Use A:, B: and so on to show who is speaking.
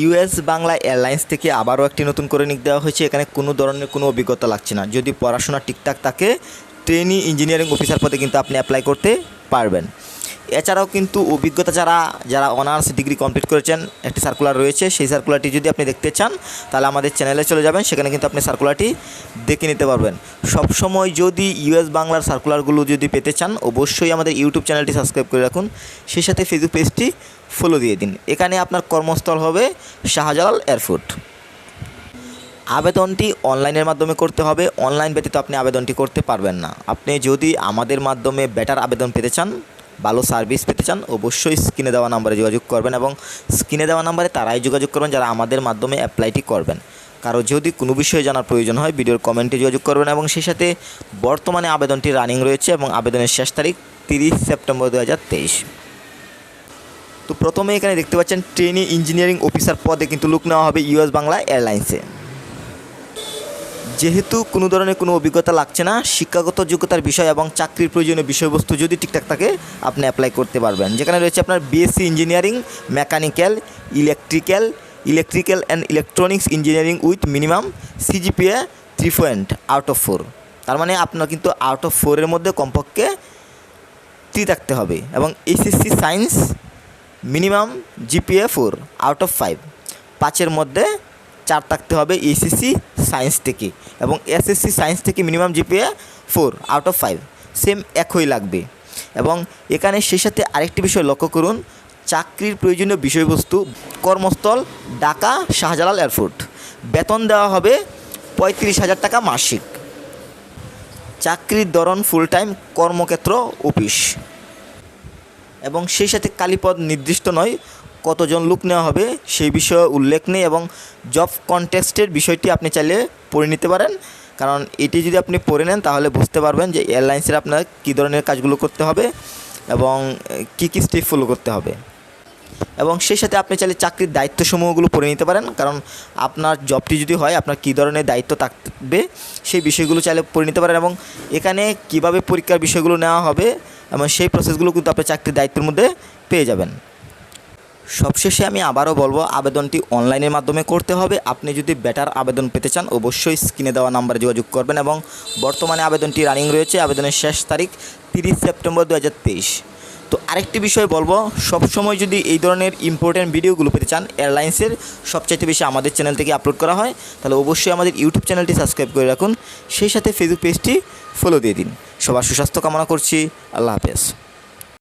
A: US Bangla airlines থেকে আবারও একটি নতুন করে নিক দেওয়া হয়েছে এখানে কোনো ধরনের কোনো অভিজ্ঞতা লাগছে না যদি পড়াশোনা ঠিকঠাক থাকে ট্রেনি ইঞ্জিনিয়ারিং অফিসার পদে কিন্তু আপনি অ্যাপ্লাই করতে পারবেন এছাড়াও কিন্তু অভিজ্ঞতা যারা যারা অনার্স ডিগ্রি কমপ্লিট করেছেন একটি সার্কুলার রয়েছে সেই সার্কুলারটি যদি আপনি দেখতে চান তাহলে আমাদের চ্যানেলে চলে যাবেন সেখানে কিন্তু আপনি সার্কুলারটি দেখে নিতে পারবেন সবসময় যদি ইউএস বাংলার সার্কুলারগুলো যদি পেতে চান অবশ্যই আমাদের ইউটিউব চ্যানেলটি সাবস্ক্রাইব করে রাখুন সেই সাথে ফেসবুক পেজটি ফলো দিয়ে দিন এখানে আপনার কর্মস্থল হবে শাহজালাল এয়ারপোর্ট আবেদনটি অনলাইনের মাধ্যমে করতে হবে অনলাইন ব্যতীত আপনি আবেদনটি করতে পারবেন না আপনি যদি আমাদের মাধ্যমে বেটার আবেদন পেতে চান ভালো সার্ভিস পেতে চান অবশ্যই স্ক্রিনে দেওয়া নাম্বারে যোগাযোগ করবেন এবং স্ক্রিনে দেওয়া নাম্বারে তারাই যোগাযোগ করবেন যারা আমাদের মাধ্যমে অ্যাপ্লাইটি করবেন কারো যদি কোনো বিষয়ে জানার প্রয়োজন হয় ভিডিওর কমেন্টে যোগাযোগ করবেন এবং সেই সাথে বর্তমানে আবেদনটি রানিং রয়েছে এবং আবেদনের শেষ তারিখ তিরিশ সেপ্টেম্বর দু তো প্রথমে এখানে দেখতে পাচ্ছেন ট্রেনে ইঞ্জিনিয়ারিং অফিসার পদে কিন্তু লুক নেওয়া হবে ইউএস বাংলা এয়ারলাইন্সে যেহেতু কোনো ধরনের কোনো অভিজ্ঞতা লাগছে না শিক্ষাগত যোগ্যতার বিষয় এবং চাকরির প্রয়োজনীয় বিষয়বস্তু যদি ঠিকঠাক থাকে আপনি অ্যাপ্লাই করতে পারবেন যেখানে রয়েছে আপনার BSc engineering mechanical electrical electrical and electronics engineering with minimum CGPA three point out of four তার মানে আপনার কিন্তু আউট অফ ফোরের মধ্যে কমপক্ষে থ্রি থাকতে হবে এবং SSC science minimum GPA four out of five পাঁচের মধ্যে চার থাকতে হবে এসএসসি সায়েন্স থেকে এবং এসএসসি সায়েন্স থেকে minimum GPA four out of five same একই লাগবে এবং এখানে সেই সাথে আরেকটি বিষয় লক্ষ্য করুন চাকরির প্রয়োজনীয় বিষয়বস্তু কর্মস্থল ঢাকা শাহজালাল এয়ারপোর্ট বেতন দেওয়া হবে পঁয়ত্রিশ হাজার টাকা মাসিক চাকরির ধরন ফুল টাইম কর্মক্ষেত্র অফিস এবং সেই সাথে কালীপদ নির্দিষ্ট নয় কতজন লোক নেওয়া হবে সেই বিষয়ে উল্লেখ নেই এবং জব কনটেক্সটের বিষয়টি আপনি চাইলে পড়ে নিতে পারেন কারণ এটি যদি আপনি পড়ে নেন তাহলে বুঝতে পারবেন যে এয়ারলাইন্সের আপনার কী ধরনের কাজগুলো করতে হবে এবং কী কী স্টেপ ফলো করতে হবে এবং সেই সাথে আপনি চাইলে চাকরির দায়িত্বসমূহগুলো পড়ে নিতে পারেন কারণ আপনার জবটি যদি হয় আপনার কী ধরনের দায়িত্ব থাকবে সেই বিষয়গুলো চাইলে পড়ে নিতে পারেন এবং এখানে কিভাবে পরীক্ষার বিষয়গুলো নেওয়া হবে এবং সেই প্রসেসগুলো কিন্তু আপনি চাকরির দায়িত্বের মধ্যে পেয়ে যাবেন সবশেষে আমি আবারও বলবো আবেদনটি অনলাইনের মাধ্যমে করতে হবে আপনি যদি বেটার আবেদন পেতে চান অবশ্যই স্ক্রিনে দেওয়া নাম্বারে যোগাযোগ করবেন এবং বর্তমানে আবেদনটি রানিং রয়েছে আবেদনের শেষ তারিখ তিরিশ সেপ্টেম্বর দু তো আরেকটি বিষয় বলবো সবসময় যদি এই ধরনের ইম্পর্টেন্ট ভিডিওগুলো পেতে চান এয়ারলাইন্সের সবচাইতে বেশি আমাদের চ্যানেল থেকে আপলোড করা হয় তাহলে অবশ্যই আমাদের ইউটিউব চ্যানেলটি সাবস্ক্রাইব করে রাখুন সেই সাথে ফেসবুক পেজটি ফলো দিয়ে দিন সবার সুস্বাস্থ্য কামনা করছি আল্লাহ হাফেজ